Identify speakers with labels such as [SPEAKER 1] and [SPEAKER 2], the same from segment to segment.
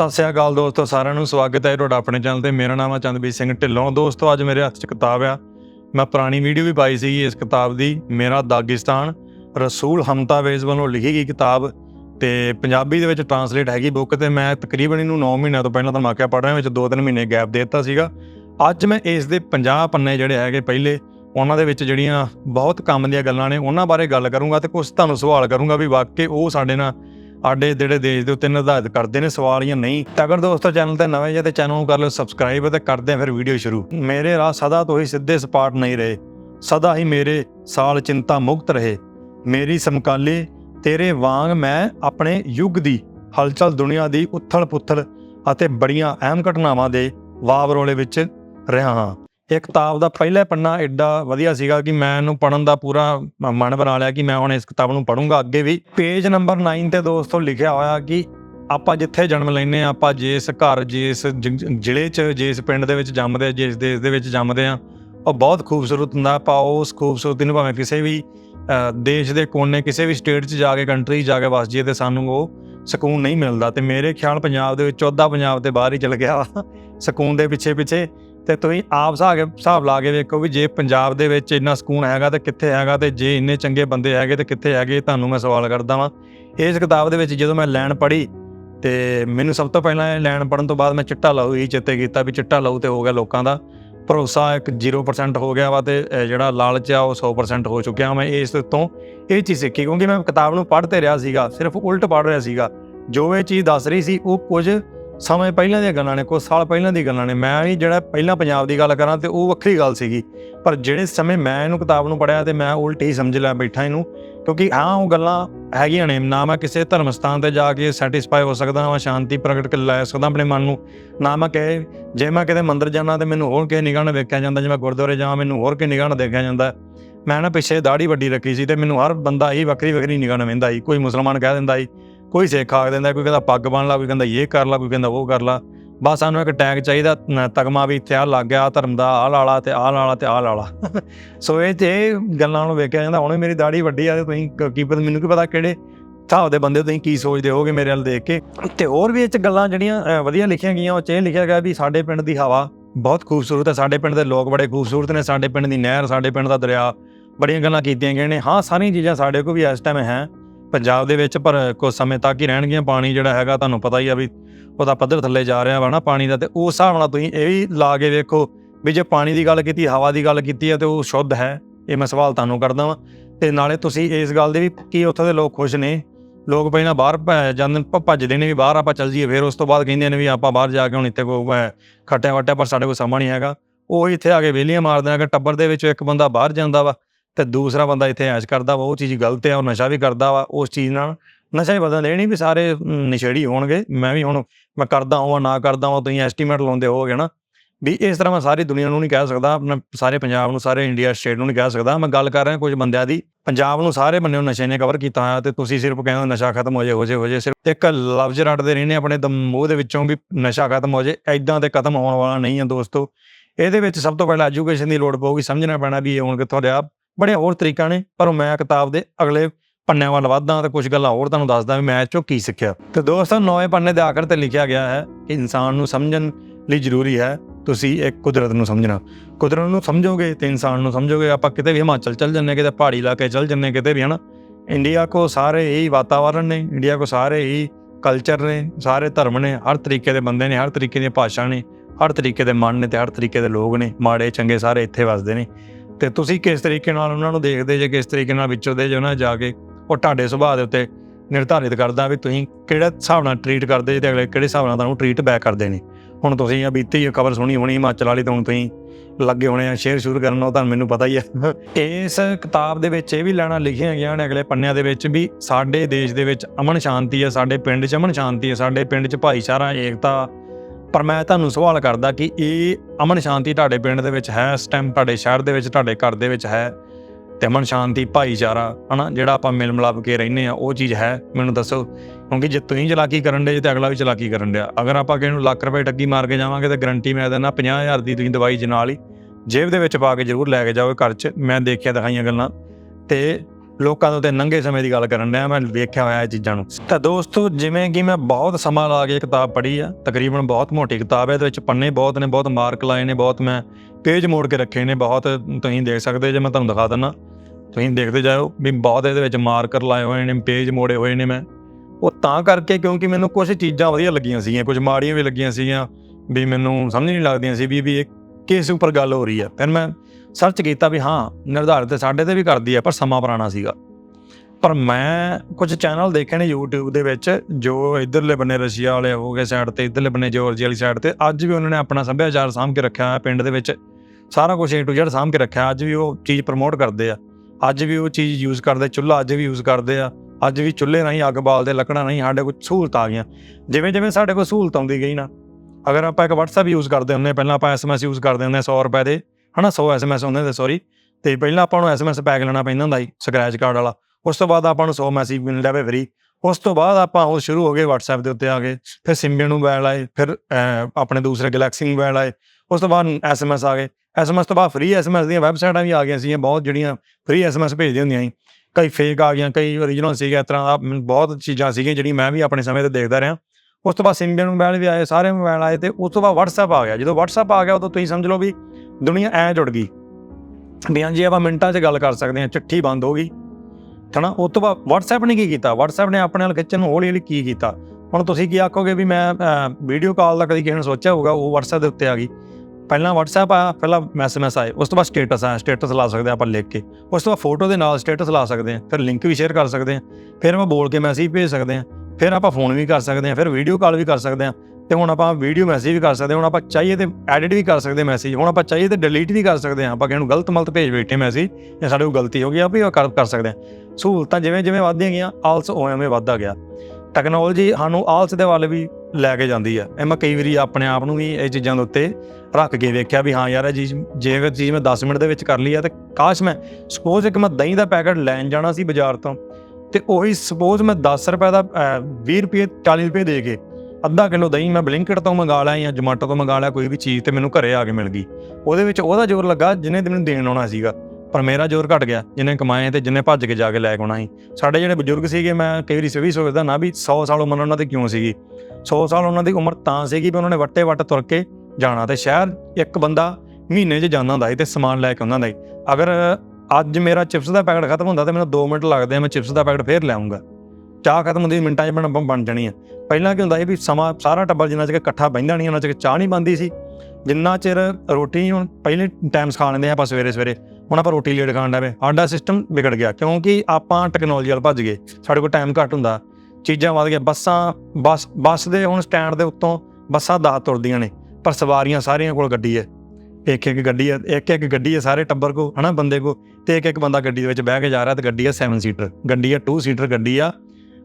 [SPEAKER 1] ਸਤਿ ਸ਼੍ਰੀ ਅਕਾਲ ਦੋਸਤੋ, ਸਾਰਿਆਂ ਨੂੰ ਸਵਾਗਤ ਹੈ ਤੁਹਾਡਾ ਆਪਣੇ ਚੈਨਲ ਤੇ। ਮੇਰਾ ਨਾਮ ਹੈ ਚੰਦਬੀਰ ਸਿੰਘ ਢਿੱਲੋਂ। ਦੋਸਤੋ, ਅੱਜ ਮੇਰੇ ਹੱਥ 'ਚ ਕਿਤਾਬ ਆ। ਮੈਂ ਪੁਰਾਣੀ ਵੀਡੀਓ ਵੀ ਪਾਈ ਸੀ ਇਸ ਕਿਤਾਬ ਦੀ, ਮੇਰਾ ਦਾਗਿਸਤਾਨ। ਰਸੂਲ ਹਮਤਾਵੇਜ਼ ਵੱਲੋਂ ਲਿਖੀ ਗਈ ਕਿਤਾਬ ਤੇ ਪੰਜਾਬੀ ਦੇ ਵਿੱਚ ਟਰਾਂਸਲੇਟ ਹੈਗੀ ਬੁੱਕ ਤੇ ਮੈਂ ਤਕਰੀਬਨ ਇਹਨੂੰ 9 ਮਹੀਨਿਆਂ ਤੋਂ ਪਹਿਲਾਂ ਤਾਂ ਵਾਕਿਆ ਪੜ੍ਹ ਰਿਹਾ, ਵਿੱਚ 2-3 ਮਹੀਨੇ ਗੈਪ ਦੇ ਦਿੱਤਾ ਸੀਗਾ। ਅੱਜ ਮੈਂ ਇਸ ਦੇ 50 ਪੰਨੇ ਜਿਹੜੇ ਹੈਗੇ ਪਹਿਲੇ, ਉਹਨਾਂ ਦੇ ਵਿੱਚ ਜਿਹੜੀਆਂ ਬਹੁਤ ਕੰਮ ਦੀਆਂ ਗੱਲਾਂ ਨੇ, ਉਹਨਾਂ ਬਾਰੇ ਗੱਲ ਕਰੂੰਗਾ ਤੇ ਕੁਝ ਤੁਹਾਨੂੰ ਸਵਾਲ ਕਰੂੰਗਾ ਵੀ ਵਾਕਈ ਉਹ ਸਾਡੇ ਨਾਲ ਸਾਡੇ ਜਿਹੜੇ ਦੇਸ਼ ਦੇ ਉੱਤੇ ਨਿਰਧਾਰਿਤ ਕਰਦੇ ਨੇ, ਸਵਾਲ ਜਾਂ ਨਹੀਂ, ਤਾਂ ਅਗਰ ਦੋਸਤੋ ਚੈਨਲ ਤੇ ਨਵੇਂ ਜੇ ਤੇ ਚੈਨਲ ਨੂੰ ਕਰ ਲਓ ਸਬਸਕ੍ਰਾਈਬ ਤੇ ਕਰਦੇ ਆ ਫਿਰ ਵੀਡੀਓ ਸ਼ੁਰੂ। ਮੇਰੇ ਰਾਹ ਸਦਾ ਤੋਂ ਹੀ ਸਿੱਧੇ ਸਪਾਟ ਨਹੀਂ ਰਹੇ, ਸਦਾ ਹੀ ਮੇਰੇ ਸਾਲ ਚਿੰਤਾ ਮੁਕਤ ਰਹੇ। ਮੇਰੀ ਸਮਕਾਲੀ, ਤੇਰੇ ਵਾਂਗ ਮੈਂ ਆਪਣੇ ਯੁੱਗ ਦੀ ਹਲਚਲ ਦੁਨੀਆ ਦੀ ਉਥਲ ਪੁਥਲ ਅਤੇ ਬੜੀਆਂ ਅਹਿਮ ਘਟਨਾਵਾਂ ਦੇ ਵਾਵਰੋਲੇ ਵਿੱਚ ਰਿਹਾ ਹਾਂ। ਇਹ ਕਿਤਾਬ ਦਾ ਪਹਿਲਾ ਪੰਨਾ ਐਡਾ ਵਧੀਆ ਸੀਗਾ ਕਿ ਮੈਂ ਇਹਨੂੰ ਪੜਨ ਦਾ ਪੂਰਾ ਮਨ ਬਣਾ ਲਿਆ ਕਿ ਮੈਂ ਹੁਣ ਇਸ ਕਿਤਾਬ ਨੂੰ ਪੜੂੰਗਾ ਅੱਗੇ ਵੀ। ਪੇਜ ਨੰਬਰ 9 ਤੇ ਦੋਸਤੋ ਲਿਖਿਆ ਹੋਇਆ ਕਿ ਆਪਾਂ ਜਿੱਥੇ ਜਨਮ ਲੈਨੇ ਆ ਆਪਾਂ ਜਿਸ ਘਰ, ਜਿਸ ਜ- ਜ਼ਿਲ੍ਹੇ 'ਚ, ਜਿਸ ਪਿੰਡ ਦੇ ਵਿੱਚ ਜੰਮਦੇ ਜਿਸ ਦੇਸ਼ ਦੇ ਵਿੱਚ ਜੰਮਦੇ ਆ ਉਹ ਬਹੁਤ ਖੂਬਸੂਰਤ ਹੁੰਦਾ, ਆਪਾਂ ਉਸ ਖੂਬਸੂਰਤੀ ਨੂੰ ਭਾਵੇਂ ਕਿਸੇ ਵੀ ਦੇਸ਼ ਦੇ ਕੋਨੇ, ਕਿਸੇ ਵੀ ਸਟੇਟ 'ਚ ਜਾ ਕੇ ਕੰਟਰੀ 'ਚ ਜਾ ਕੇ ਵਸ ਜਾਈਏ ਤੇ ਸਾਨੂੰ ਉਹ ਸਕੂਨ ਨਹੀਂ ਮਿਲਦਾ। ਤੇ ਮੇਰੇ ਖਿਆਲ ਪੰਜਾਬ ਦੇ ਵਿੱਚ ਚੌਦਾ ਪੰਜਾਬ ਤੇ ਬਾਹਰ ਹੀ ਚਲ ਗਿਆ। ਵਾ ਸਕੂਨ ਦੇ ਪਿੱਛੇ ਪਿੱਛੇ ਤੇ ਤੁਸੀਂ ਆਪ ਹਿਸਾਬ ਹਿਸਾਬ ਲਾ ਕੇ ਵੇਖੋ ਵੀ ਜੇ ਪੰਜਾਬ ਦੇ ਵਿੱਚ ਇੰਨਾ ਸਕੂਨ ਹੈਗਾ ਤੇ ਕਿੱਥੇ ਹੈਗਾ ਤੇ ਜੇ ਇੰਨੇ ਚੰਗੇ ਬੰਦੇ ਹੈਗੇ ਤੇ ਕਿੱਥੇ ਹੈਗੇ ਤੁਹਾਨੂੰ ਮੈਂ ਸਵਾਲ ਕਰਦਾ ਵਾਂ। ਇਸ ਕਿਤਾਬ ਦੇ ਵਿੱਚ ਜਦੋਂ ਮੈਂ ਲੈਣ ਪੜ੍ਹੀ ਤੇ ਮੈਨੂੰ ਸਭ ਤੋਂ ਪਹਿਲਾਂ ਲੈਣ ਲਾਈਨ ਪੜਨ ਤੋਂ ਬਾਅਦ ਮੈਂ ਚਿੱਟਾ ਲਹੂ ਇਹ ਚਿੱਤੇ ਕੀਤਾ ਵੀ ਚਿੱਟਾ ਲਹੂ ਤੇ ਹੋ ਗਿਆ ਲੋਕਾਂ ਦਾ। ਭਰੋਸਾ ਇੱਕ 0% ਹੋ ਗਿਆ ਵਾ ਤੇ ਜਿਹੜਾ ਲਾਲਚ ਆ ਉਹ 100% ਹੋ ਚੁੱਕਿਆ ਮੈਂ ਇਸ ਤੋਂ ਇਹ ਚੀਜ਼ ਸਿੱਖੀ ਕਿਉਂਕਿ ਮੈਂ ਕਿਤਾਬ ਨੂੰ ਪੜ੍ਹਤੇ ਰਿਹਾ ਸੀਗਾ, ਸਿਰਫ ਉਲਟ ਪੜ੍ਹ ਰਿਹਾ ਸੀਗਾ। ਜੋ ਇਹ ਚੀਜ਼ ਦੱਸ ਰਹੀ ਸੀ, ਉਹ ਕੁਝ ਸਮੇਂ ਪਹਿਲਾਂ ਦੀਆਂ ਗੱਲਾਂ ਨੇ ਕੁਝ ਸਾਲ ਪਹਿਲਾਂ ਦੀ ਗੱਲਾਂ ਨੇ। ਮੈਂ ਵੀ ਜਿਹੜਾ ਪਹਿਲਾਂ ਪੰਜਾਬ ਦੀ ਗੱਲ ਕਰਾਂ ਤੇ ਉਹ ਵੱਖਰੀ ਗੱਲ ਸੀਗੀ। ਪਰ ਜਿਹੜੇ ਸਮੇਂ ਮੈਂ ਇਹਨੂੰ ਕਿਤਾਬ ਨੂੰ ਪੜ੍ਹਿਆ ਤੇ ਮੈਂ ਉਲਟ ਹੀ ਸਮਝ ਲਿਆ ਬੈਠਾ ਇਹਨੂੰ, ਕਿਉਂਕਿ ਹਾਂ, ਉਹ ਗੱਲਾਂ ਹੈਗੀਆਂ ਨੇ। ਨਾ ਮੈਂ ਕਿਸੇ ਧਰਮ ਸਥਾਨ ਤੇ ਜਾ ਕੇ ਸੈਟੀਸਫਾਈ ਹੋ ਸਕਦਾ ਹਾਂ ਸ਼ਾਂਤੀ ਪ੍ਰਗਟ ਕਰ ਲੈ ਸਕਦਾ ਆਪਣੇ ਮਨ ਨੂੰ। ਨਾ ਮੈਂ ਕਹੇ ਜੇ ਮੈਂ ਕਿਤੇ ਮੰਦਰ ਜਾਣਾ ਤੇ ਮੈਨੂੰ ਹੋਰ ਕਿਸੇ ਨਿਗਾਹ ਨਾਲ ਵੇਖਿਆ ਜਾਂਦਾ, ਜੇ ਮੈਂ ਗੁਰਦੁਆਰੇ ਜਾਵਾਂ, ਮੈਨੂੰ ਹੋਰ ਕਿਸੇ ਨਿਗਾਹ ਨਾਲ ਦੇਖਿਆ ਜਾਂਦਾ। ਮੈਂ ਨਾ ਪਿੱਛੇ ਦਾੜੀ ਵੱਡੀ ਰੱਖੀ ਸੀ ਤੇ ਮੈਨੂੰ ਹਰ ਬੰਦਾ ਹੀ ਵੱਖਰੀ ਵੱਖਰੀ ਨਿਗਾਹ ਨਾਲ ਵੇਂਦਾ ਸੀ, ਕੋਈ ਮੁਸਲਮਾਨ ਕਹਿ ਦਿੰਦਾ ਸੀ ਕੋਈ ਸਿੱਖ ਆਖ ਦਿੰਦਾ, ਕੋਈ ਕਹਿੰਦਾ ਪੱਗ ਬੰਨ ਲਾ, ਕੋਈ ਕਹਿੰਦਾ ਇਹ ਕਰ ਲਾ, ਕੋਈ ਕਹਿੰਦਾ ਉਹ ਕਰ ਲਾ। ਬਸ ਸਾਨੂੰ ਇੱਕ ਟੈਗ ਚਾਹੀਦਾ ਤਗਮਾ ਵੀ ਇੱਥੇ ਆ, ਲੱਗ ਗਿਆ ਧਰਮ ਦਾ, ਆਹ ਲਾਲਾ ਤੇ ਆਹ ਲਾਲਾ ਤੇ ਆਹ ਲਾਲਾ। ਸੋ ਇਹ ਤੇ ਇਹ ਗੱਲਾਂ ਨੂੰ ਵੇਖਿਆ ਜਾਂਦਾ, ਹੁਣ ਮੇਰੀ ਦਾੜੀ ਵੱਡੀ ਆ ਤੇ ਤੁਸੀਂ ਕੀ ਪਤਾ, ਮੈਨੂੰ ਕੀ ਪਤਾ ਕਿਹੜੇ ਹਿਸਾਬ ਦੇ ਬੰਦੇ ਤੁਸੀਂ ਕੀ ਸੋਚਦੇ ਹੋਗੇ ਮੇਰੇ ਨਾਲ ਦੇਖ ਕੇ। ਤੇ ਹੋਰ ਵੀ ਇਹ ਚ ਗੱਲਾਂ ਜਿਹੜੀਆਂ ਵਧੀਆ ਲਿਖੀਆਂ ਗਈਆਂ, ਉਹ ਚ ਇਹ ਲਿਖਿਆ ਗਿਆ ਵੀ ਸਾਡੇ ਪਿੰਡ ਦੀ ਹਵਾ ਬਹੁਤ ਖੂਬਸੂਰਤ ਹੈ, ਸਾਡੇ ਪਿੰਡ ਦੇ ਲੋਕ ਬੜੇ ਖੂਬਸੂਰਤ ਨੇ, ਸਾਡੇ ਪਿੰਡ ਦੀ ਨਹਿਰ, ਸਾਡੇ ਪਿੰਡ ਦਾ ਦਰਿਆ, ਬੜੀਆਂ ਗੱਲਾਂ ਕੀਤੀਆਂ ਗਈਆਂ ਨੇ। ਹਾਂ, ਸਾਰੀਆਂ ਚੀਜ਼ਾਂ ਸਾਡੇ ਕੋਲ ਵੀ ਇਸ ਟਾਈਮ ਹੈ। ਪੰਜਾਬ ਦੇ ਵਿੱਚ ਪਰ ਕੁਝ ਸਮੇਂ ਤੱਕ ਹੀ ਰਹਿਣਗੀਆਂ। ਪਾਣੀ ਜਿਹੜਾ ਹੈਗਾ ਤੁਹਾਨੂੰ ਪਤਾ ਹੀ ਆ ਵੀ ਉਹਦਾ ਪੱਧਰ ਥੱਲੇ ਜਾ ਰਿਹਾ ਵਾ ਨਾ ਪਾਣੀ ਦਾ। ਤੇ ਉਸ ਹਿਸਾਬ ਨਾਲ ਤੁਸੀਂ ਇਹ ਵੀ ਲਾ ਕੇ ਵੇਖੋ ਵੀ ਜੇ ਪਾਣੀ ਦੀ ਗੱਲ ਕੀਤੀ ਹਵਾ ਦੀ ਗੱਲ ਕੀਤੀ ਹੈ ਤੇ ਉਹ ਸ਼ੁੱਧ ਹੈ। ਇਹ ਮੈਂ ਸਵਾਲ ਤੁਹਾਨੂੰ ਕਰਦਾ ਵਾਂ। ਤੇ ਨਾਲੇ ਤੁਸੀਂ ਇਸ ਗੱਲ ਦੇ ਵੀ ਕੀ ਉੱਥੇ ਦੇ ਲੋਕ ਖੁਸ਼ ਨੇ? ਲੋਕ ਪਹਿਲਾਂ ਬਾਹਰ ਭੈ- ਜਾਂਦੇ ਨੇ, ਭੱਜਦੇ ਨੇ ਵੀ ਬਾਹਰ ਆਪਾਂ ਚੱਲ ਜਾਈਏ ਫਿਰ ਉਸ ਤੋਂ ਬਾਅਦ ਕਹਿੰਦੇ ਨੇ ਵੀ ਆਪਾਂ ਬਾਹਰ ਜਾ ਕੇ ਹੁਣ ਇੱਥੇ ਕੋਈ ਖੱਟਿਆ ਵੱਟਿਆ ਪਰ ਸਾਡੇ ਕੋਲ ਸਮਾਂ ਨਹੀਂ ਹੈਗਾ। ਉਹ ਇੱਥੇ ਆ ਕੇ ਵਿਹਲੀਆਂ ਮਾਰਦੇ ਆ ਕਿ ਟੱਬਰ ਦੇ ਵਿੱਚ ਇੱਕ ਬੰਦਾ ਬਾਹਰ ਜਾਂਦਾ ਵਾ ਤੇ ਦੂਸਰਾ ਬੰਦਾ ਇੱਥੇ ਐਸ਼ ਕਰਦਾ ਵਾ, ਉਹ ਚੀਜ਼ ਗਲਤ ਆ, ਉਹ ਨਸ਼ਾ ਵੀ ਕਰਦਾ ਵਾ, ਉਸ ਚੀਜ਼ ਨਾਲ ਨਸ਼ਾ ਹੀ ਬਦਲ ਲੈਣੀ ਵੀ ਸਾਰੇ ਨਸ਼ੇੜੀ ਹੋਣਗੇ। ਮੈਂ ਵੀ ਹੁਣ ਮੈਂ ਕਰਦਾ ਹਾਂ ਨਾ ਕਰਦਾ ਹਾਂ ਤੁਸੀਂ ਐਸਟੀਮੇਟ ਲਾਉਂਦੇ ਹੋਗੇ ਨਾ, ਵੀ ਇਸ ਤਰ੍ਹਾਂ ਮੈਂ ਸਾਰੀ ਦੁਨੀਆ ਨੂੰ ਨਹੀਂ ਕਹਿ ਸਕਦਾ ਆਪਣੇ ਸਾਰੇ ਪੰਜਾਬ ਨੂੰ, ਸਾਰੇ ਇੰਡੀਆ ਸਟੇਟ ਨੂੰ ਨਹੀਂ ਕਹਿ ਸਕਦਾ। ਮੈਂ ਗੱਲ ਕਰ ਰਿਹਾ ਕੁਝ ਬੰਦਿਆਂ ਦੀ, ਪੰਜਾਬ ਨੂੰ ਸਾਰੇ ਬੰਨਿਓ ਨਸ਼ੇ ਨੇ ਕਵਰ ਕੀਤਾ ਹੋਇਆ ਤੇ ਤੁਸੀਂ ਸਿਰਫ ਕਹਿੰਦੇ ਨਸ਼ਾ ਖਤਮ ਹੋ ਜਾਏ ਹੋ ਜਾਏ ਹੋ ਜਾਏ ਸਿਰਫ ਇੱਕ ਲਫ਼ਜ਼ ਰਟਦੇ ਰਹਿੰਦੇ ਆਪਣੇ ਦਮ ਮੂੰਹ ਦੇ ਵਿੱਚੋਂ ਵੀ ਨਸ਼ਾ ਖਤਮ ਹੋ ਜਾਏ ਐਦਾਂ ਤੇ ਖਤਮ ਹੋਣ ਵਾਲਾ ਨਹੀਂ ਹੈ ਦੋਸਤੋ। ਇਹਦੇ ਵਿੱਚ ਸਭ ਤੋਂ ਪਹਿਲਾਂ ਐਜੂਕੇਸ਼ਨ ਦੀ ਲੋੜ ਪਊਗੀ, ਸਮਝਣਾ ਪੈਣਾ ਵੀ ਇਹ ਹੁਣ ਕਿੱਥੋਂ ਰਿਹਾ ਬੜੇ ਹੋਰ ਤਰੀਕਾ ਨੇ, ਪਰ ਉਹ ਮੈਂ ਕਿਤਾਬ ਦੇ ਅਗਲੇ ਪੰਨਿਆਂ ਵੱਲ ਵਧਦਾ ਤੇ ਕੁਝ ਗੱਲਾਂ ਹੋਰ ਤੁਹਾਨੂੰ ਦੱਸਦਾ ਵੀ ਮੈਂ ਚੋਂ ਕੀ ਸਿੱਖਿਆ। ਤੇ ਦੋਸਤੋ, ਨੌਵੇਂ ਪੰਨੇ ਦੇ ਆਖਰ ਤੇ ਲਿਖਿਆ ਗਿਆ ਹੈ ਕਿ ਇਨਸਾਨ ਨੂੰ ਸਮਝਣ ਲਈ ਜ਼ਰੂਰੀ ਹੈ ਤੁਸੀਂ ਇੱਕ ਕੁਦਰਤ ਨੂੰ ਸਮਝਣਾ। ਕੁਦਰਤ ਨੂੰ ਸਮਝੋਗੇ ਤੇ ਇਨਸਾਨ ਨੂੰ ਸਮਝੋਗੇ। ਆਪਾਂ ਕਿਤੇ ਵੀ ਹਿਮਾਚਲ ਚੱਲ ਜੰਨੇ ਕਿਤੇ ਪਹਾੜੀ ਇਲਾਕੇ ਚੱਲ ਜੰਨੇ ਕਿਤੇ ਵੀ, ਹਨਾ? ਇੰਡੀਆ ਕੋ ਸਾਰੇ ਹੀ ਵਾਤਾਵਰਣ ਨੇ, ਇੰਡੀਆ ਕੋ ਸਾਰੇ ਹੀ ਕਲਚਰ ਨੇ, ਸਾਰੇ ਧਰਮ ਨੇ, ਹਰ ਤਰੀਕੇ ਦੇ ਬੰਦੇ ਨੇ, ਹਰ ਤਰੀਕੇ ਦੀਆਂ ਭਾਸ਼ਾ ਨੇ, ਹਰ ਤਰੀਕੇ ਦੇ ਮਨ ਨੇ ਤੇ ਹਰ ਤਰੀਕੇ ਦੇ ਲੋਕ ਨੇ, ਮਾੜੇ ਚੰਗੇ ਸਾਰੇ ਇੱਥੇ ਵਸਦੇ ਨੇ। ਤੇ ਤੁਸੀਂ ਕਿਸ ਤਰੀਕੇ ਨਾਲ ਉਹਨਾਂ ਨੂੰ ਦੇਖਦੇ ਜੇ, ਕਿਸ ਤਰੀਕੇ ਨਾਲ ਵਿਚਰਦੇ ਜੇ ਉਹਨਾਂ ਜਾ ਕੇ ਉਹ ਤੁਹਾਡੇ ਸੁਭਾਅ ਦੇ ਉੱਤੇ ਨਿਰਧਾਰਿਤ ਕਰਦਾ ਵੀ ਤੁਸੀਂ ਕਿਹੜੇ ਹਿਸਾਬ ਨਾਲ ਟਰੀਟ ਕਰਦੇ ਜੇ ਤੇ ਅਗਲੇ ਕਿਹੜੇ ਹਿਸਾਬ ਨਾਲ ਤੁਹਾਨੂੰ ਟਰੀਟ ਬੈਕ ਕਰਦੇ ਨੇ। ਹੁਣ ਤੁਸੀਂ ਆ ਬੀਤੀ ਖਬਰ ਸੁਣੀ ਹੋਣੀ ਹਿਮਾਚਲ ਵਾਲੀ ਤੋਂ ਤੁਸੀਂ ਲੱਗੇ ਹੋਣੇ ਆ ਸ਼ੇਅਰ ਸ਼ੁਰੂ ਕਰਨ ਉਹ ਤੁਹਾਨੂੰ ਮੈਨੂੰ ਪਤਾ ਹੀ ਹੈ ਇਸ ਕਿਤਾਬ ਦੇ ਵਿੱਚ ਇਹ ਵੀ ਲੈਣਾ ਲਿਖੀਆਂ ਗਈਆਂ ਨੇ ਅਗਲੇ ਪੰਨਿਆਂ ਦੇ ਵਿੱਚ ਵੀ ਸਾਡੇ ਦੇਸ਼ ਦੇ ਵਿੱਚ ਅਮਨ ਸ਼ਾਂਤੀ ਹੈ ਸਾਡੇ ਪਿੰਡ 'ਚ ਅਮਨ ਸ਼ਾਂਤੀ ਹੈ ਸਾਡੇ ਪਿੰਡ 'ਚ ਭਾਈਚਾਰਾ, ਏਕਤਾ ਪਰ ਮੈਂ ਤੁਹਾਨੂੰ ਸਵਾਲ ਕਰਦਾ ਕਿ ਇਹ ਅਮਨ ਸ਼ਾਂਤੀ ਤੁਹਾਡੇ ਪਿੰਡ ਦੇ ਵਿੱਚ ਹੈ? ਇਸ ਟਾਈਮ ਤੁਹਾਡੇ ਸ਼ਹਿਰ ਦੇ ਵਿੱਚ, ਤੁਹਾਡੇ ਘਰ ਦੇ ਵਿੱਚ ਹੈ? ਤੇ ਅਮਨ ਸ਼ਾਂਤੀ ਭਾਈਚਾਰਾ, ਹਨਾ, ਜਿਹੜਾ ਆਪਾਂ ਮਿਲ ਮਿਲਾਪ ਕੇ ਰਹਿੰਦੇ ਆ ਉਹ ਚੀਜ਼ ਹੈ? ਮੈਨੂੰ ਦੱਸੋ। ਕਿਉਂਕਿ ਜੇ ਤੁਸੀਂ ਚਲਾਕੀ ਕਰਨ ਦੇ ਤੇ ਅਗਲਾ ਵੀ ਚਲਾਕੀ ਕਰਨ ਡਿਆ। ਅਗਰ ਆਪਾਂ ਕਿਸੇ ਨੂੰ ਲੱਖ ਰੁਪਏ ਠੱਗੀ ਮਾਰ ਕੇ ਜਾਵਾਂਗੇ ਤਾਂ ਗਰੰਟੀ ਮੈਂ ਦਿੰਦਾ 50000 ਦੀ ਤੁਸੀਂ ਦਵਾਈ ਜਨਾਲ ਹੀ ਜੇਬ ਦੇ ਵਿੱਚ ਪਾ ਕੇ ਜ਼ਰੂਰ ਲੈ ਕੇ ਜਾਓ ਘਰ 'ਚ। ਮੈਂ ਦੇਖਿਆ ਦਿਖਾਈਆਂ ਗੱਲਾਂ। ਤੇ ਲੋਕਾਂ ਦੇ ਉੱਤੇ ਨੰਗੇ ਸਮੇਂ ਦੀ ਗੱਲ ਕਰਨ ਡਿਆ, ਮੈਂ ਵੇਖਿਆ ਹੋਇਆ ਇਹ ਚੀਜ਼ਾਂ ਨੂੰ। ਤਾਂ ਦੋਸਤੋ, ਜਿਵੇਂ ਕਿ ਮੈਂ ਬਹੁਤ ਸਮਾਂ ਲਾ ਕੇ ਕਿਤਾਬ ਪੜ੍ਹੀ ਆ, ਤਕਰੀਬਨ ਬਹੁਤ ਮੋਟੀ ਕਿਤਾਬ ਹੈ, ਇਹਦੇ ਵਿੱਚ ਪੰਨੇ ਬਹੁਤ ਨੇ, ਬਹੁਤ ਮਾਰਕ ਲਾਏ ਨੇ, ਬਹੁਤ ਮੈਂ ਪੇਜ ਮੋੜ ਕੇ ਰੱਖੇ ਨੇ, ਬਹੁਤ ਤੁਸੀਂ ਦੇਖ ਸਕਦੇ ਜੇ ਮੈਂ ਤੁਹਾਨੂੰ ਦਿਖਾ ਦਿੰਦਾ ਤੁਸੀਂ ਦੇਖਦੇ ਜਾਓ ਵੀ ਬਹੁਤ ਇਹਦੇ ਵਿੱਚ ਮਾਰਕਰ ਲਾਏ ਹੋਏ ਨੇ, ਪੇਜ ਮੋੜੇ ਹੋਏ ਨੇ ਮੈਂ। ਉਹ ਤਾਂ ਕਰਕੇ ਕਿਉਂਕਿ ਮੈਨੂੰ ਕੁਝ ਚੀਜ਼ਾਂ ਵਧੀਆ ਲੱਗੀਆਂ ਸੀਗੀਆਂ ਕੁਝ ਮਾੜੀਆਂ ਵੀ ਲੱਗੀਆਂ ਸੀਗੀਆਂ, ਵੀ ਮੈਨੂੰ ਸਮਝ ਨਹੀਂ ਲੱਗਦੀਆਂ ਸੀ ਵੀ ਵੀ ਇਹ ਕਿਸ ਉੱਪਰ ਗੱਲ ਹੋ ਰਹੀ ਹੈ ਫਿਰ ਮੈਂ ਸਰਚ ਕੀਤਾ ਵੀ ਹਾਂ, ਨਿਰਧਾਰਿਤ ਸਾਡੇ ਤੇ ਵੀ ਕਰਦੀ ਹੈ, ਪਰ ਸਮਾਂ ਪੁਰਾਣਾ ਸੀਗਾ। ਪਰ ਮੈਂ ਕੁਝ ਚੈਨਲ ਦੇਖੇ ਨੇ YouTube ਦੇ ਵਿੱਚ, ਜੋ ਇਧਰਲੇ ਬੰਨੇ ਰਸ਼ੀਆ ਵਾਲੇ ਹੋ ਗਏ ਸਾਈਡ ਤੇ, ਇਧਰਲੇ ਬੰਨੇ ਜਾਰਜੀਆ ਵਾਲੀ ਸਾਈਡ ਤੇ, ਅੱਜ ਵੀ ਉਹਨਾਂ ਨੇ ਆਪਣਾ ਸੱਭਿਆਚਾਰ ਸਾਂਭ ਕੇ ਰੱਖਿਆ ਹੈ ਪਿੰਡ ਦੇ ਵਿੱਚ। ਸਾਰਾ ਕੁਝ ਏ ਟੂ ਜੈਡ ਸਾਂਭ ਕੇ ਰੱਖਿਆ, ਅੱਜ ਵੀ ਉਹ ਚੀਜ਼ ਪ੍ਰਮੋਟ ਕਰਦੇ ਆ। ਅੱਜ ਵੀ ਉਹ ਚੀਜ਼ ਯੂਜ਼ ਕਰਦੇ, ਚੁੱਲ੍ਹਾ ਅੱਜ ਵੀ ਯੂਜ਼ ਕਰਦੇ ਆ। ਅੱਜ ਵੀ ਚੁੱਲ੍ਹੇ ਰਾਹੀਂ ਅੱਗ ਬਾਲਦੇ, ਲੱਕੜਾਂ ਰਾਹੀਂ ਸਾਡੇ ਕੋਲ ਸਹੂਲਤ ਆ ਗਈਆਂ। ਜਿਵੇਂ ਜਿਵੇਂ ਸਾਡੇ ਕੋਲ ਸਹੂਲਤ ਆਉਂਦੀ ਗਈ ਨਾ, ਅਗਰ ਆਪਾਂ ਇੱਕ WhatsApp ਯੂਜ਼ ਕਰਦੇ ਹੁੰਦੇ, ਪਹਿਲਾਂ ਆਪਾਂ SMS ਯੂਜ਼ ਕਰਦੇ ਹੁੰਦੇ 100 ਰੁਪਏ ਦੇ। ਹਨਾ 100 SMS ਹੁੰਦੇ ਤੇ ਸੌਰੀ ਤੇ ਪਹਿਲਾਂ ਆਪਾਂ ਨੂੰ SMS ਪੈਕ ਲੈਣਾ ਪੈਂਦਾ ਹੁੰਦਾ ਸੀ ਸਕ੍ਰੈਚ ਕਾਰਡ ਵਾਲਾ। ਉਸ ਤੋਂ ਬਾਅਦ ਆਪਾਂ ਨੂੰ 100 ਮੈਸੇਜ ਮਿਲਦਾ ਵੇ ਫਰੀ ਉਸ ਤੋਂ ਬਾਅਦ ਆਪਾਂ ਉਹ ਸ਼ੁਰੂ ਹੋ ਗਏ WhatsApp ਦੇ ਉੱਤੇ ਆ ਗਏ। ਫਿਰ ਸਿੰਬੀਅਨ ਨੂੰ ਮੋਬਾਈਲ ਆਏ, ਫਿਰ ਆਪਣੇ ਦੂਸਰੇ ਗੈਲੈਕਸੀ ਮੋਬਾਈਲ ਆਏ। ਉਸ ਤੋਂ ਬਾਅਦ SMS ਆ ਗਏ। SMS ਤੋਂ ਬਾਅਦ ਫ੍ਰੀ SMS ਦੀਆਂ ਵੈਬਸਾਈਟਾਂ ਵੀ ਆ ਗਈਆਂ ਸੀ ਬਹੁਤ ਜਿਹੜੀਆਂ ਫ੍ਰੀ SMS ਭੇਜਦੀਆਂ ਹੁੰਦੀਆਂ ਸੀ। ਕਈ ਫੇਕ ਆ ਗਈਆਂ, ਕਈ ਓਰੀਜਨਲ ਸੀਗੇ, ਇਸ ਤਰ੍ਹਾਂ ਦਾ ਬਹੁਤ ਚੀਜ਼ਾਂ ਸੀਗੀਆਂ ਜਿਹੜੀਆਂ ਮੈਂ ਵੀ ਆਪਣੇ ਸਮੇਂ ਤੇ ਦੇਖਦਾ ਰਿਹਾ। ਉਸ ਤੋਂ ਬਾਅਦ ਸਿੰਬੀਅਨ ਮੋਬਾਈਲ ਵੀ ਆਏ, ਸਾਰੇ ਮੋਬਾਈਲ ਆਏ ਤੇ ਉਸ ਤੋਂ ਬਾਅਦ WhatsApp ਆ ਗਿਆ। ਜਦੋਂ WhatsApp ਆ ਗਿਆ, ਉਦੋਂ ਤੁਸੀਂ ਸਮਝ ਲਓ ਵੀ ਦੁਨੀਆ ਐ ਜੁੜ ਗਈ ਵੀ ਹਾਂਜੀ ਆਪਾਂ ਮਿੰਟਾਂ 'ਚ ਗੱਲ ਕਰ ਸਕਦੇ ਹਾਂ, ਚਿੱਠੀ ਬੰਦ ਹੋ ਗਈ। ਹਨਾ, ਉਸ ਤੋਂ ਬਾਅਦ WhatsApp ਨੇ ਕੀ ਕੀਤਾ? WhatsApp ਨੇ ਆਪਣੇ ਨਾਲ ਖਿੱਚਣ ਨੂੰ ਹੌਲੀ ਹੌਲੀ ਕੀ ਕੀਤਾ? ਹੁਣ ਤੁਸੀਂ ਕੀ ਆਖੋਗੇ ਵੀ ਮੈਂ ਵੀਡੀਓ ਕਾਲ ਦਾ ਕਦੀ ਕਿਸੇ ਨੇ ਸੋਚਿਆ ਹੋਊਗਾ, ਉਹ WhatsApp ਦੇ ਉੱਤੇ ਆ ਗਈ। ਪਹਿਲਾਂ WhatsApp ਆਇਆ ਪਹਿਲਾਂ ਮੈਸੇਜ ਆਏ, ਉਸ ਤੋਂ ਬਾਅਦ ਸਟੇਟਸ ਆਇਆ ਸਟੇਟਸ ਲਾ ਸਕਦੇ ਹਾਂ ਆਪਾਂ ਲਿਖ ਕੇ। ਉਸ ਤੋਂ ਬਾਅਦ ਫੋਟੋ ਦੇ ਨਾਲ ਸਟੇਟਸ ਲਾ ਸਕਦੇ ਹਾਂ, ਫਿਰ ਲਿੰਕ ਵੀ ਸ਼ੇਅਰ ਕਰ ਸਕਦੇ ਹਾਂ। ਫਿਰ ਆਪਾਂ ਬੋਲ ਕੇ ਮੈਸੇਜ ਭੇਜ ਸਕਦੇ ਹਾਂ, ਫਿਰ ਆਪਾਂ ਫੋਨ ਵੀ ਕਰ ਸਕਦੇ ਹਾਂ, ਫਿਰ ਵੀਡੀਓ ਕਾਲ ਵੀ ਕਰ ਸਕਦੇ ਹਾਂ। ਤੇ ਹੁਣ ਆਪਾਂ ਵੀਡੀਓ ਮੈਸੇਜ ਵੀ ਕਰ ਸਕਦੇ ਹਾਂ ਹੁਣ ਆਪਾਂ ਚਾਹੀਏ ਤੇ ਐਡਿਟ ਵੀ ਕਰ ਸਕਦੇ ਮੈਸੇਜ ਹੁਣ ਆਪਾਂ ਚਾਹੀਏ ਤੇ ਡਿਲੀਟ ਵੀ ਕਰ ਸਕਦੇ ਹਾਂ ਆਪਾਂ ਕਿਸੇ ਨੂੰ ਗਲਤ ਮਲਤ ਭੇਜ ਬੈਠੇ ਮੈਸੇਜ ਜਾਂ ਸਾਡੇ ਕੋਲ ਗਲਤੀ ਹੋ ਗਈ ਆ ਵੀ ਉਹ ਕਰ ਕਰ ਸਕਦੇ ਹਾਂ। ਸਹੂਲਤਾਂ ਜਿਵੇਂ ਜਿਵੇਂ ਵੱਧਦੀਆਂ ਗਈਆਂ ਆਲਸ ਉਵੇਂ ਵੱਧਦਾ ਗਿਆ। ਟੈਕਨੋਲੋਜੀ ਸਾਨੂੰ ਆਲਸ ਦੇ ਵੱਲ ਵੀ ਲੈ ਕੇ ਜਾਂਦੀ ਆ। ਇਹ ਮੈਂ ਕਈ ਵਾਰੀ ਆਪਣੇ ਆਪ ਨੂੰ ਵੀ ਇਹ ਚੀਜ਼ਾਂ ਦੇ ਉੱਤੇ ਰੱਖ ਕੇ ਵੇਖਿਆ ਵੀ ਹਾਂ ਯਾਰ ਇਹ ਚੀਜ਼ ਜੇ ਇਹ ਚੀਜ਼ ਮੈਂ 10 ਮਿੰਟ ਦੇ ਵਿੱਚ ਕਰ ਲਈ ਆ ਤੇ ਕਾਸ਼ ਮੈਂ ਸਪੋਜ਼ ਇੱਕ ਮੈਂ ਦਹੀਂ ਦਾ ਪੈਕਟ ਲੈਣ ਜਾਣਾ ਸੀ ਬਾਜ਼ਾਰ ਤੋਂ ਤੇ ਉਹੀ ਸਪੋਜ਼ ਮੈਂ 10 ਰੁਪਏ ਦਾ ਅਹ, 20 ਰੁਪਏ 40 ਰੁਪਏ ਦੇ ਕੇ ਅੱਧਾ ਕਿਲੋ ਦਹੀਂ ਮੈਂ ਬਲਿੰਕਟ ਤੋਂ ਮੰਗਾ ਲਿਆ ਜਾਂ ਜਮਾਟੋ ਤੋਂ ਮੰਗਾ ਲਿਆ, ਕੋਈ ਵੀ ਚੀਜ਼ ਤੇ ਮੈਨੂੰ ਘਰੇ ਆ ਕੇ ਮਿਲ ਗਈ। ਉਹਦੇ ਵਿੱਚ ਉਹਦਾ ਜ਼ੋਰ ਲੱਗਾ ਜਿਹਨੇ ਮੈਨੂੰ ਦੇਣ ਆਉਣਾ ਸੀਗਾ। ਪਰ ਮੇਰਾ ਜ਼ੋਰ ਘਟ ਗਿਆ, ਜਿਹਨੇ ਕਮਾਏ ਤੇ ਜਿਹਨੇ ਭੱਜ ਕੇ ਜਾ ਕੇ ਲੈ ਕੇ ਆਉਣਾ ਸੀ। ਸਾਡੇ ਜਿਹੜੇ ਬਜ਼ੁਰਗ ਸੀਗੇ, ਮੈਂ ਕਈ ਵਾਰੀ ਸੇ ਸੋਚਦਾ ਨਾ ਵੀ 100 ਸਾਲ ਉਮਰ ਉਹਨਾਂ ਦੀ ਕਿਉਂ ਸੀਗੀ? 100 ਸਾਲ ਉਹਨਾਂ ਦੀ ਉਮਰ ਤਾਂ ਸੀਗੀ ਵੀ ਉਹਨਾਂ ਨੇ ਵੱਟੇ ਵੱਟ ਤੁਰ ਕੇ ਜਾਣਾ ਤੇ ਸ਼ਹਿਰ ਇੱਕ ਬੰਦਾ ਮਹੀਨੇ 'ਚ ਜਾਂਦਾ ਹੁੰਦਾ ਸੀ ਤੇ ਸਮਾਨ ਲੈ ਕੇ ਆਉਂਦਾ ਹੁੰਦਾ ਸੀ। ਅਗਰ ਅੱਜ ਮੇਰਾ ਚਿਪਸ ਦਾ ਪੈਕਟ ਖਤਮ ਹੁੰਦਾ ਤੇ ਮੈਨੂੰ 2 ਮਿੰਟ ਲੱਗਦੇ ਆ, ਮੈਂ ਚਿਪਸ ਦਾ ਪੈਕਟ ਫੇਰ ਲਿਆਉਂਗਾ ਚਾਹ ਖਤਮ ਹੁੰਦੀ, ਮਿੰਟਾਂ 'ਚ ਬਣ ਬਣ ਜਾਣੀ ਆ। ਪਹਿਲਾਂ ਕੀ ਹੁੰਦਾ ਸੀ ਵੀ ਸਮਾਂ, ਸਾਰਾ ਟੱਬਰ ਜਿੰਨਾ ਚਿਰ ਇਕੱਠਾ ਬਹਿੰਦਾ ਨਹੀਂ, ਉਹਨਾਂ ਚਿਰ ਚਾਹ ਨਹੀਂ ਬੰਦੀ ਸੀ। ਜਿੰਨਾ ਚਿਰ ਰੋਟੀ ਹੁਣ ਪਹਿਲੇ ਟਾਈਮਸ ਖਾ ਲੈਂਦੇ ਆ ਆਪਾਂ ਸਵੇਰੇ ਸਵੇਰੇ, ਹੁਣ ਆਪਾਂ ਰੋਟੀ ਲੇਟ ਖਾਣ ਦਾ ਵੇ ਸਾਡਾ ਸਿਸਟਮ ਵਿਗੜ ਗਿਆ, ਕਿਉਂਕਿ ਆਪਾਂ ਟੈਕਨੋਲੋਜੀ ਵੱਲ ਭੱਜ ਗਏ। ਸਾਡੇ ਕੋਲ ਟਾਈਮ ਘੱਟ ਹੁੰਦਾ। ਚੀਜ਼ਾਂ ਵੱਧ ਗਈਆਂ, ਬੱਸਾਂ, ਬੱਸ ਬੱਸ ਦੇ ਹੁਣ ਸਟੈਂਡ ਦੇ ਉੱਤੋਂ ਬੱਸਾਂ 10 ਤੁਰਦੀਆਂ ਨੇ, ਪਰ ਸਵਾਰੀਆਂ ਸਾਰੀਆਂ ਕੋਲ ਗੱਡੀ ਹੈ। ਇੱਕ ਇੱਕ ਗੱਡੀ ਹੈ, ਇੱਕ ਇੱਕ ਗੱਡੀ ਹੈ ਸਾਰੇ ਟੱਬਰ ਕੋ ਹਨਾ ਬੰਦੇ ਕੋ ਤੇ ਇੱਕ ਇੱਕ ਬੰਦਾ ਗੱਡੀ ਦੇ ਵਿੱਚ ਬਹਿ ਕੇ ਜਾ ਰਿਹਾ ਤੇ ਗੱਡੀ ਹੈ 7 ਸੀਟਰ ਗੱਡੀ ਹੈ 2 ਸੀਟਰ ਗੱਡੀ ਆ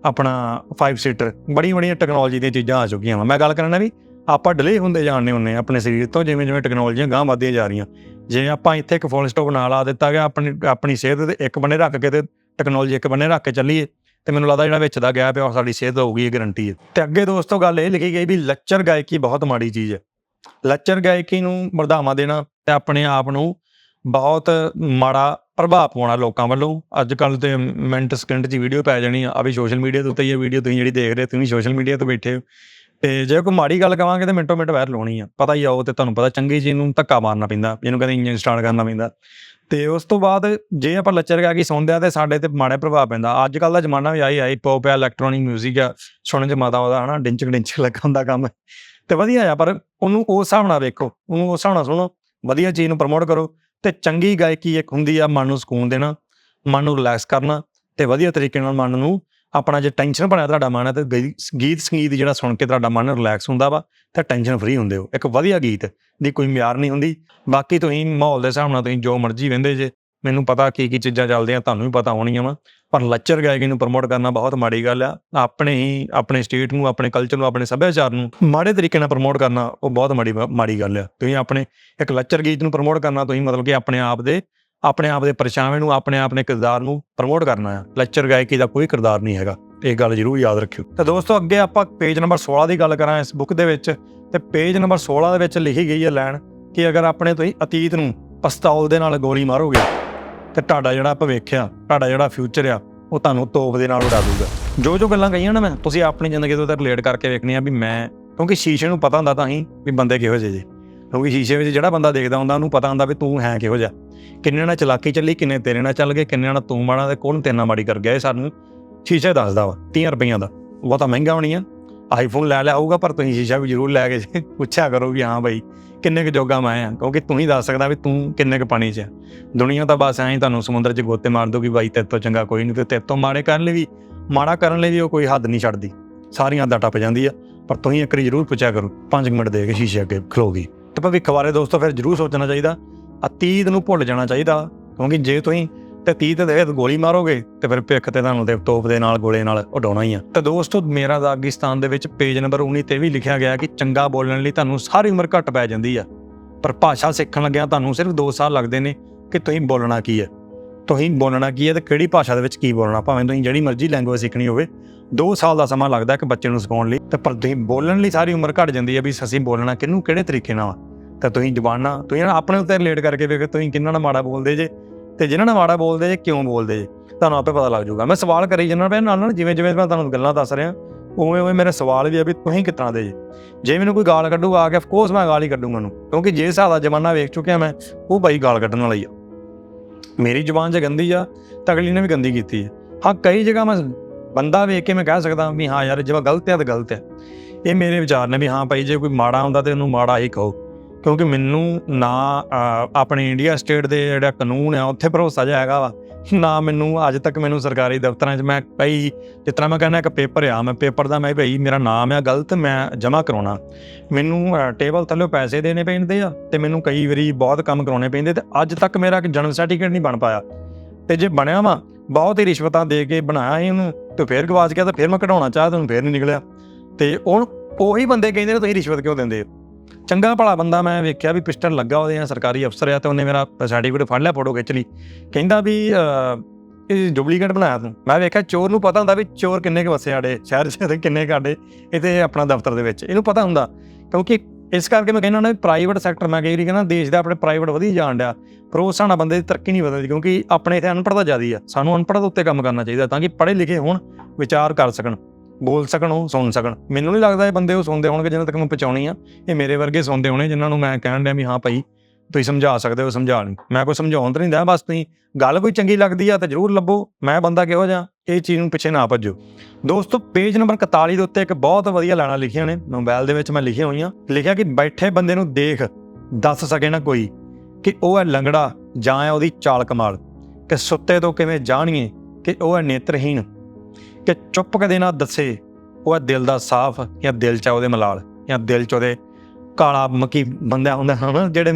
[SPEAKER 1] ਆਪਣਾ 5 ਸੀਟਰ ਬੜੀ ਬੜੀਆਂ ਟੈਕਨੋਲੋਜੀ ਦੀਆਂ ਚੀਜ਼ਾਂ ਆ ਚੁੱਕੀਆਂ ਵਾ। ਮੈਂ ਗੱਲ ਕਰਨਾ ਵੀ ਆਪਾਂ ਡਿਲੇ ਹੁੰਦੇ ਜਾਣਦੇ ਹੁੰਨੇ ਆ ਆਪਣੇ ਸਰੀਰ ਤੋਂ, ਜਿਵੇਂ ਜਿਵੇਂ ਟੈਕਨੋਲੋਜੀਆਂ ਗਾਂਹ ਵੱਧਦੀਆਂ ਜਾ ਰਹੀਆਂ। ਜੇ ਆਪਾਂ ਇੱਥੇ ਇੱਕ ਫੁੱਲ ਸਟਾਪ ਨਾਲ ਆ ਦਿੱਤਾ ਗਿਆ, ਆਪਣੀ ਆਪਣੀ ਸਿਹਤ ਤੇ ਇੱਕ ਬੰਨੇ ਰੱਖ ਕੇ ਤੇ ਟੈਕਨੋਲੋਜੀ ਇੱਕ ਬੰਨੇ ਰੱਖ ਕੇ ਚੱਲੀਏ, ਤੇ ਮੈਨੂੰ ਲੱਗਦਾ ਜਿਹੜਾ ਵਿੱਚ ਦਾ ਗਿਆ ਪਿਆ ਉਹ ਸਾਡੀ ਸਿਹਤ ਹੋਊਗੀ ਇਹ ਗਰੰਟੀ ਹੈ ਤੇ ਅੱਗੇ ਦੋਸਤੋ ਗੱਲ ਇਹ ਲਿਖੀ ਗਈ ਵੀ ਲੱਚਰ ਗਾਇਕੀ ਬਹੁਤ ਮਾੜੀ ਚੀਜ਼ ਹੈ ਲੱਚਰ ਗਾਇਕੀ ਨੂੰ ਮਰਦਾਵਾ ਦੇਣਾ ਤੇ ਆਪਣੇ ਆਪ ਨੂੰ ਬਹੁਤ ਮਾੜਾ ਪ੍ਰਭਾਵ ਪਾਉਣਾ ਲੋਕਾਂ ਵੱਲੋਂ। ਅੱਜ ਕੱਲ ਤੇ ਮਿੰਟ ਸਕਿੰਟ 'ਚ ਵੀਡੀਓ ਪੈ ਜਾਣੀ ਆ। ਵੀ ਸੋਸ਼ਲ ਮੀਡੀਆ ਦੇ ਉੱਤੇ ਹੀ ਇਹ ਵੀਡੀਓ ਤੁਸੀਂ ਜਿਹੜੀ ਦੇਖ ਰਹੇ ਹੋ, ਤੁਸੀਂ ਸੋਸ਼ਲ ਮੀਡੀਆ ਤੇ ਬੈਠੇ ਹੋ। ਤੇ ਜੇ ਕੋਈ ਮਾੜੀ ਗੱਲ ਕਵਾਂਗੇ ਤੇ ਮਿੰਟੋ ਮਿੰਟ ਵਾਇਰਲ ਹੋਣੀ ਆ। ਪਤਾ ਹੀ ਆ ਉਹ ਤੇ ਤੁਹਾਨੂੰ ਪਤਾ ਚੰਗੀ ਚੀਜ਼ ਨੂੰ ਧੱਕਾ ਮਾਰਨਾ ਪੈਂਦਾ ਜਿਹਨੂੰ ਕਹਿੰਦੇ ਇੰਜਨ ਸਟਾਰਟ ਕਰਨਾ ਪੈਂਦਾ। ਤੇ ਉਸ ਤੋਂ ਬਾਅਦ ਜੇ ਆਪਾਂ ਲੱਚਰ ਗਾ ਕੇ ਸੁਣਦੇ ਆ ਤੇ ਸਾਡੇ ਤੇ ਮਾੜਾ ਪ੍ਰਭਾਵ ਪੈਂਦਾ। ਅੱਜ ਕੱਲ ਦਾ ਜ਼ਮਾਨਾ ਵੀ ਆਈ ਆਈ ਪੌਪ ਆ ਇਲੈਕਟ੍ਰੋਨਿਕ 뮤직 ਆ। ਸੁਣਨ ਚ ਮਾਤਾ ਆਉਂਦਾ ਹਨਾ ਡਿੰਚਕ ਡਿੰਚਕ ਲੱਗਾ ਹੁੰਦਾ ਕੰਮ। ਤੇ ਵਧੀਆ ਆ ਪਰ ਉਹਨੂੰ ਉਸ ਹਿਸਾਬ ਨਾਲ ਵੇਖੋ ਉਹਨੂੰ ਉਸ ਹਿਸਾਬ ਨਾਲ ਸੁਣੋ। ਵਧੀਆ ਚੀਜ਼ ਨੂੰ ਪ੍ਰਮੋਟ ਕਰੋ। ਤੇ ਚੰਗੀ ਗਾਇਕੀ ਇੱਕ ਹੁੰਦੀ ਆ ਮਨ ਨੂੰ ਸਕੂਨ ਦੇਣਾ, ਮਨ ਨੂੰ ਰਿਲੈਕਸ ਕਰਨਾ ਤੇ ਵਧੀਆ ਤਰੀਕੇ ਨਾਲ ਮਨ ਨੂੰ ਆਪਣਾ ਜੇ ਟੈਨਸ਼ਨ ਬਣਿਆ ਤੁਹਾਡਾ ਮਨ ਹੈ ਤੇ ਗਈ- ਗੀਤ ਸੰਗੀਤ ਜਿਹੜਾ ਸੁਣ ਕੇ ਤੁਹਾਡਾ ਮਨ ਰਿਲੈਕਸ ਹੁੰਦਾ ਵਾ ਤੇ ਟੈਨਸ਼ਨ ਫ੍ਰੀ ਹੁੰਦੇ ਹੋ। ਇੱਕ ਵਧੀਆ ਗੀਤ ਦੀ ਕੋਈ ਮਿਆਰ ਨਹੀਂ ਹੁੰਦੀ। ਬਾਕੀ ਤੁਸੀਂ ਮਾਹੌਲ ਦੇ ਹਿਸਾਬ ਨਾਲ ਤੁਸੀਂ ਜੋ ਮਰਜ਼ੀ ਵਹਿੰਦੇ ਜੇ, ਮੈਨੂੰ ਪਤਾ ਕੀ ਕੀ ਚੀਜ਼ਾਂ ਚੱਲਦੀਆਂ, ਤੁਹਾਨੂੰ ਵੀ ਪਤਾ ਹੋਣੀਆਂ ਵਾ। ਪਰ ਲੱਚਰ ਗਾਇਕੀ ਨੂੰ ਪ੍ਰਮੋਟ ਕਰਨਾ ਬਹੁਤ ਮਾੜੀ ਗੱਲ ਆ। ਆਪਣੇ ਹੀ, ਆਪਣੇ ਸਟੇਟ ਨੂੰ, ਆਪਣੇ ਕਲਚਰ ਨੂੰ, ਆਪਣੇ ਸੱਭਿਆਚਾਰ ਨੂੰ ਮਾੜੇ ਤਰੀਕੇ ਨਾਲ ਪ੍ਰਮੋਟ ਕਰਨਾ ਉਹ ਬਹੁਤ ਮਾੜੀ ਮਾੜੀ ਗੱਲ ਆ। ਤੁਸੀਂ ਆਪਣੇ ਇੱਕ ਲੱਚਰ ਗੀਤ ਨੂੰ ਪ੍ਰਮੋਟ ਕਰਨਾ, ਤੁਸੀਂ ਮਤਲਬ ਕਿ ਆਪਣੇ ਆਪ ਦੇ, ਆਪਣੇ ਆਪ ਦੇ ਪਰਛਾਵੇਂ ਨੂੰ, ਆਪਣੇ ਆਪ ਆਪਣੇ ਕਿਰਦਾਰ ਨੂੰ ਪ੍ਰਮੋਟ ਕਰਨਾ ਆ। ਲੱਚਰ ਗਾਇਕੀ ਦਾ ਕੋਈ ਕਿਰਦਾਰ ਨਹੀਂ ਹੈਗਾ। ਇਹ ਗੱਲ ਜ਼ਰੂਰ ਯਾਦ ਰੱਖਿਓ। ਤਾਂ ਦੋਸਤੋ, ਅੱਗੇ ਆਪਾਂ ਪੇਜ ਨੰਬਰ 16 ਦੀ ਗੱਲ ਕਰਾਂ ਇਸ ਬੁੱਕ ਦੇ ਵਿੱਚ। ਤੇ ਪੇਜ ਨੰਬਰ 16 ਦੇ ਵਿੱਚ ਲਿਖੀ ਗਈ ਹੈ ਲਾਈਨ ਕਿ ਅਗਰ ਆਪਣੇ ਤੁਸੀਂ ਅਤੀਤ ਨੂੰ ਪਸਤੌਲ ਦੇ ਨਾਲ ਗੋਲੀ ਮਾਰੋਗੇ ਤੇ ਤੁਹਾਡਾ ਜਿਹੜਾ ਭਵਿੱਖ ਆ ਤੁਹਾਡਾ ਜਿਹੜਾ ਫਿਊਚਰ ਆ, ਉਹ ਤੁਹਾਨੂੰ ਤੋਪ ਦੇ ਨਾਲ ਉਡਾ ਦੂਗਾ ਜੋ ਜੋ ਗੱਲਾਂ ਕਹੀਆਂ ਨਾ ਮੈਂ, ਤੁਸੀਂ ਆਪਣੀ ਜ਼ਿੰਦਗੀ ਤੋਂ ਤਾਂ ਰਿਲੇਟ ਕਰਕੇ ਵੇਖਣੀ ਆ ਵੀ ਮੈਂ, ਕਿਉਂਕਿ ਸ਼ੀਸ਼ੇ ਨੂੰ ਪਤਾ ਹੁੰਦਾ ਤਾਂ ਹੀ ਵੀ ਬੰਦੇ ਕਿਹੋ ਜਿਹੇ ਜੇ। ਕਿਉਂਕਿ ਸ਼ੀਸ਼ੇ ਵਿੱਚ ਜਿਹੜਾ ਬੰਦਾ ਦੇਖਦਾ ਹੁੰਦਾ, ਉਹਨੂੰ ਪਤਾ ਹੁੰਦਾ ਵੀ ਤੂੰ ਹੈ ਕਿਹੋ ਜਿਹਾ। ਕਿੰਨੇ ਨਾਲ ਚਲਾਕੀ ਚੱਲੀ, ਕਿੰਨੇ ਤੇਰੇ ਨਾਲ ਚੱਲ ਗਏ, ਕਿੰਨੇ ਨਾਲ ਤੂੰ ਮਾੜਾ ਤੇ ਕੌਣ ਤੇਰੇ ਨਾਲ ਮਾੜੀ ਕਰ ਗਿਆ, ਇਹ ਸਾਨੂੰ ਸ਼ੀਸ਼ੇ ਦੱਸਦਾ ਵਾ 30 ਰੁਪਈਆਂ ਦਾ। ਉਹ ਤਾਂ ਮਹਿੰਗਾ ਹੋਣੀ ਆ। ਆਈਫੋਨ ਲੈ ਲਿਆ ਆਊਗਾ, ਪਰ ਤੁਸੀਂ ਸ਼ੀਸ਼ਾ ਵੀ ਜ਼ਰੂਰ ਲੈ ਕੇ ਪੁੱਛਿਆ ਕਰੋ ਵੀ ਹਾਂ ਬਾਈ, ਕਿੰਨੇ ਕੁ ਜੋਗਾ ਮੈਂ ਆ? ਕਿਉਂਕਿ ਤੂੰ ਹੀ ਦੱਸ ਸਕਦਾ ਵੀ ਤੂੰ ਕਿੰਨੇ ਕੁ ਪਾਣੀ 'ਚ ਆ। ਦੁਨੀਆ ਤਾਂ ਬਸ ਐਂ ਹੀ ਤੁਹਾਨੂੰ ਸਮੁੰਦਰ 'ਚ ਗੋਤੇ ਮਾਰ ਦੂਗੀ ਬਾਈ ਤੇਰੇ ਤੋਂ ਚੰਗਾ ਕੋਈ ਨਹੀਂ, ਤੇ ਤੇਰੇ ਤੋਂ ਮਾੜੇ ਕਰਨ ਲਈ ਵੀ, ਮਾੜਾ ਕਰਨ ਲਈ ਵੀ ਉਹ ਕੋਈ ਹੱਦ ਨਹੀਂ ਛੱਡਦੀ। ਸਾਰੀਆਂ ਹੱਦਾਂ ਟੱਪ ਜਾਂਦੀ ਆ। ਪਰ ਤੁਸੀਂ ਇੱਕ ਵਾਰੀ ਜ਼ਰੂਰ ਪੁੱਛਿਆ ਕਰੋ 5 ਮਿੰਟ ਦੇ ਕੇ ਸ਼ੀਸ਼ੇ ਅੱਗੇ ਖਲੋਗੀ ਤੇ ਭਵਿੱਖ ਬਾਰੇ ਦੋਸਤੋ, ਫਿਰ ਜ਼ਰੂਰ ਸੋਚਣਾ ਚਾਹੀਦਾ, ਅਤੀਤ ਨੂੰ ਭੁੱਲ ਜਾਣਾ ਚਾਹੀਦਾ। ਕਿਉਂਕਿ ਜੇ ਤੁਸੀਂ ਤੇ 30 ਤੇ ਦੇ ਗੋਲੀ ਮਾਰੋਗੇ, ਤੇ ਫਿਰ ਭਿੱਖ ਤੇ ਤੁਹਾਨੂੰ ਦੇ ਤੋਪ ਦੇ ਨਾਲ, ਗੋਲੇ ਨਾਲ ਉਡਾਉਣਾ ਹੀ ਆ। ਤੇ ਦੋਸਤੋ, ਮੇਰਾ ਦਾਗਿਸਤਾਨ ਦੇ ਵਿੱਚ ਪੇਜ ਨੰਬਰ 19 ਤੇ ਵੀ ਲਿਖਿਆ ਗਿਆ ਕਿ ਚੰਗਾ ਬੋਲਣ ਲਈ ਤੁਹਾਨੂੰ ਸਾਰੀ ਉਮਰ ਘੱਟ ਪੈ ਜਾਂਦੀ ਆ। ਪਰ ਭਾਸ਼ਾ ਸਿੱਖਣ ਲੱਗਿਆ ਤੁਹਾਨੂੰ ਸਿਰਫ 2 ਸਾਲ ਲੱਗਦੇ ਨੇ ਕਿ ਤੁਸੀਂ ਬੋਲਣਾ ਕੀ ਹੈ ਤੁਸੀਂ ਬੋਲਣਾ ਕੀ ਹੈ ਤੇ ਕਿਹੜੀ ਭਾਸ਼ਾ ਦੇ ਵਿੱਚ ਕੀ ਬੋਲਣਾ, ਭਾਵੇਂ ਤੁਸੀਂ ਜਿਹੜੀ ਮਰਜ਼ੀ ਲੈਂਗੁਏਜ ਸਿੱਖਣੀ ਹੋਵੇ 2 ਸਾਲ ਦਾ ਸਮਾਂ ਲੱਗਦਾ ਇੱਕ ਬੱਚੇ ਨੂੰ ਸਿਖਾਉਣ ਲਈ। ਤੇ ਪਰ ਤੁਸੀਂ ਬੋਲਣ ਲਈ ਸਾਰੀ ਉਮਰ ਘੱਟ ਜਾਂਦੀ ਹੈ ਵੀ ਅਸੀਂ ਬੋਲਣਾ ਕਿਹਨੂੰ, ਕਿਹੜੇ ਤਰੀਕੇ ਨਾਲ ਤਾਂ ਤੁਸੀਂ ਜ਼ਬਾਨਾਂ, ਤੁਸੀਂ ਨਾ ਆਪਣੇ ਉੱਤੇ ਰਿਲੇਟ ਕਰਕੇ ਵੇਖੋ, ਤੁਸੀਂ ਕਿੰਨਾ ਨਾਲ ਮਾੜਾ ਬੋਲਦੇ ਜੇ। ਤੇ ਜਿਹਨਾਂ ਨਾਲ ਮਾੜਾ ਬੋਲਦੇ ਜੇ, ਕਿਉਂ ਬੋਲਦੇ ਜੇ? ਤੁਹਾਨੂੰ ਆਪੇ ਪਤਾ ਲੱਗ ਜਾਊਗਾ। ਮੈਂ ਸਵਾਲ ਕਰੀ ਜਨਾਂ ਪਏ ਨਾਲ ਨਾਲ ਜਿਵੇਂ ਜਿਵੇਂ ਮੈਂ ਤੁਹਾਨੂੰ ਗੱਲਾਂ ਦੱਸ ਰਿਹਾ, ਉਵੇਂ ਉਵੇਂ ਮੇਰੇ ਸਵਾਲ ਵੀ ਆ ਵੀ ਤੁਸੀਂ ਕਿਤਨਾ ਦੇ ਜੇ? ਜੇ ਮੈਨੂੰ ਕੋਈ ਗਾਲ ਕੱਢੂਗਾ, ਆ ਕੇ ਆਫ ਕੋਰਸ ਮੈਂ ਗਾਲ ਹੀ ਕੱਢੂਗਾ ਉਹਨੂੰ। ਕਿਉਂਕਿ ਜੇ ਹਿਸਾਬ ਜ਼ਮਾਨਾ ਵੇਖ ਚੁੱਕਿਆ ਮੈਂ, ਉਹ ਬਾਈ ਗਾਲ ਕੱਢਣ ਵਾਲੀ ਆ। ਮੇਰੀ ਜ਼ੁਬਾਨ ਜੇ ਗੰਦੀ ਆ ਤਾਂ ਅਗਲੀ ਨੇ ਵੀ ਗੰਦੀ ਕੀਤੀ ਹੈ ਹਾਂ, ਕਈ ਜਗ੍ਹਾ ਮੈਂ ਬੰਦਾ ਵੇਖ ਕੇ ਮੈਂ ਕਹਿ ਸਕਦਾ ਵੀ ਹਾਂ ਯਾਰ, ਜੇ ਗਲਤ ਆ ਤਾਂ ਗਲਤ ਹੈ ਇਹ ਮੇਰੇ ਵਿਚਾਰ ਨੇ ਵੀ ਹਾਂ ਭਾਈ, ਜੇ ਕੋਈ ਮਾੜਾ ਹੁੰਦਾ ਤੇ ਉਹਨੂੰ ਮਾੜਾ ਹੀ ਕਹੋ। ਕਿਉਂਕਿ ਮੈਨੂੰ ਨਾ ਆਪਣੇ ਇੰਡੀਆ ਸਟੇਟ ਦੇ ਜਿਹੜਾ ਕਾਨੂੰਨ ਆ, ਉੱਥੇ ਭਰੋਸਾ ਜਿਹਾ ਹੈਗਾ ਵਾ। ਨਾ ਮੈਨੂੰ ਅੱਜ ਤੱਕ ਮੈਨੂੰ ਸਰਕਾਰੀ ਦਫ਼ਤਰਾਂ 'ਚ ਮੈਂ ਭਾਈ, ਜਿਸ ਤਰ੍ਹਾਂ ਮੈਂ ਕਹਿੰਦਾ ਇੱਕ ਪੇਪਰ ਆ, ਮੈਂ ਪੇਪਰ ਦਾ ਮੈਂ ਭਾਈ, ਮੇਰਾ ਨਾਮ ਆ ਗਲਤ, ਮੈਂ ਜਮ੍ਹਾਂ ਕਰਾਉਣਾ। ਮੈਨੂੰ ਟੇਬਲ ਥੱਲੇ ਪੈਸੇ ਦੇਣੇ ਪੈਂਦੇ ਆ ਤੇ ਮੈਨੂੰ ਕਈ ਵਾਰੀ ਬਹੁਤ ਕੰਮ ਕਰਾਉਣੇ ਪੈਂਦੇ ਤੇ ਅੱਜ ਤੱਕ ਮੇਰਾ ਇੱਕ ਜਨਮ ਸਰਟੀਫਿਕੇਟ ਨਹੀਂ ਬਣ ਪਾਇਆ। ਤੇ ਜੇ ਬਣਿਆ ਵਾ, ਬਹੁਤ ਹੀ ਰਿਸ਼ਵਤਾਂ ਦੇ ਕੇ ਬਣਾਇਆ ਇਹਨੂੰ ਉਹਨੂੰ, ਤੇ ਫਿਰ ਗਵਾਚ ਗਿਆ ਤਾਂ ਫਿਰ ਮੈਂ ਕਢਾਉਣਾ ਚਾਹ ਤੈਨੂੰ ਫਿਰ ਨਹੀਂ ਨਿਕਲਿਆ। ਤੇ ਉਹ ਉਹੀ ਬੰਦੇ ਕਹਿੰਦੇ ਨੇ, ਤੁਸੀਂ ਰਿਸ਼ਵਤ ਕਿਉਂ ਦਿੰਦੇ ਹੋ? ਚੰਗਾ ਭਲਾ ਬੰਦਾ ਮੈਂ ਵੇਖਿਆ ਵੀ ਪਿਸਟਲ ਲੱਗਾ ਉਹਦੇ ਆ ਸਰਕਾਰੀ ਅਫਸਰ ਆ ਤੇ ਉਹਨੇ ਮੇਰਾ ਸਰਟੀਫਿਕੇਟ ਫੜ ਲਿਆ ਫੋਟੋ ਖਿੱਚ ਲਈ। ਕਹਿੰਦਾ ਵੀ ਇਹ ਡੁਪਲੀਕੇਟ ਬਣਾਇਆ ਤੂੰ। ਮੈਂ ਵੇਖਿਆ ਚੋਰ ਨੂੰ ਪਤਾ ਹੁੰਦਾ ਵੀ ਚੋਰ ਕਿੰਨੇ ਕੁ ਵਸੇ ਆੜੇ ਸ਼ਹਿਰ 'ਚ ਤੇ ਕਿੰਨੇ ਕਾਡੇ ਇਹਦੇ ਆਪਣਾ ਦਫ਼ਤਰ ਦੇ ਵਿੱਚ। ਇਹਨੂੰ ਪਤਾ ਹੁੰਦਾ, ਕਿਉਂਕਿ ਇਸ ਕਰਕੇ ਮੈਂ ਕਹਿੰਦਾ ਨਾ ਪ੍ਰਾਈਵੇਟ ਸੈਕਟਰ ਮੈਂ ਕਹੀ ਕਹਿੰਦਾ ਦੇਸ਼ ਦਾ ਆਪਣੇ ਪ੍ਰਾਈਵੇਟ ਵਧੀ ਜਾਣ ਡਿਆ। ਪਰ ਉਸ ਹਿਸਾਬ ਨਾਲ ਬੰਦੇ ਦੀ ਤਰੱਕੀ ਨਹੀਂ ਵਧਦੀ, ਕਿਉਂਕਿ ਆਪਣੇ ਇੱਥੇ ਅਨਪੜ੍ਹਤਾ ਜ਼ਿਆਦੀ ਆ। ਸਾਨੂੰ ਅਨਪੜ੍ਹਤਾ ਉੱਤੇ ਕੰਮ ਕਰਨਾ ਚਾਹੀਦਾ ਤਾਂ ਕਿ ਪੜ੍ਹੇ ਲਿਖੇ ਹੋਣ, ਵਿਚਾਰ ਕਰ ਸਕਣ। ਬੋਲ ਸਕਣ, ਉਹ ਸੁਣ ਸਕਣ। ਮੈਨੂੰ ਨਹੀਂ ਲੱਗਦਾ ਇਹ ਬੰਦੇ ਉਹ ਸੁਣਦੇ ਹੋਣਗੇ ਜਿਨ੍ਹਾਂ ਤੱਕ ਮੈਂ ਪਹੁੰਚਾਉਣੀ ਆ। ਇਹ ਮੇਰੇ ਵਰਗੇ ਸੁਣਦੇ ਹੋਣੇ ਜਿਨ੍ਹਾਂ ਨੂੰ ਮੈਂ ਕਹਿਣ ਡਿਆ ਵੀ ਹਾਂ ਭਾਈ, ਤੁਸੀਂ ਸਮਝਾ ਸਕਦੇ ਹੋ, ਸਮਝਾ ਨਹੀਂ ਮੈਂ ਕੋਈ ਸਮਝਾਉਣ ਤਾਂ ਨਹੀਂ ਦਿਆ, ਬਸ ਤੁਸੀਂ ਗੱਲ ਕੋਈ ਚੰਗੀ ਲੱਗਦੀ ਆ ਤਾਂ ਜਰੂਰ ਲੱਭੋ। ਮੈਂ ਬੰਦਾ ਕਿਹੋ ਜਿਹਾ, ਇਹ ਚੀਜ਼ ਨੂੰ ਪਿੱਛੇ ਨਾ ਭੱਜੋ। ਦੋਸਤੋ, ਪੇਜ ਨੰਬਰ 41 ਦੇ ਉੱਤੇ ਇੱਕ ਬਹੁਤ ਵਧੀਆ ਲਾਣਾ ਲਿਖੀਆਂ ਨੇ। ਮੋਬਾਈਲ ਦੇ ਵਿੱਚ ਮੈਂ ਲਿਖੀਆਂ ਹੋਈਆਂ। ਲਿਖਿਆ ਕਿ ਬੈਠੇ ਬੰਦੇ ਨੂੰ ਦੇਖ, ਦੱਸ ਸਕੇ ਨਾ ਕੋਈ ਕਿ ਉਹ ਹੈ ਲੰਗੜਾ ਜਾਂ ਹੈ ਉਹਦੀ ਚਾਲ ਕਮਾਲ। ਕਿ ਸੁੱਤੇ ਤੋਂ ਕਿਵੇਂ ਜਾਣੀਏ ਕਿ ਉਹ ਹੈ ਨੇਤਰਹੀਣ। ਕਿ ਚੁੱਪ ਕਦੇ ਨਾ ਦੱਸੇ ਉਹ ਹੈ ਦਿਲ ਦਾ ਸਾਫ਼ ਜਾਂ ਦਿਲ ਚ ਆ ਉਹਦੇ ਮਲਾਲ ਜਾਂ ਦਿਲ ਚ ਉਹਦੇ ਕਾਲਾ ਮੱਕੀ ਬੰਦਾ ਹੁੰਦਾ ਹਨ ਜਿਹੜੇ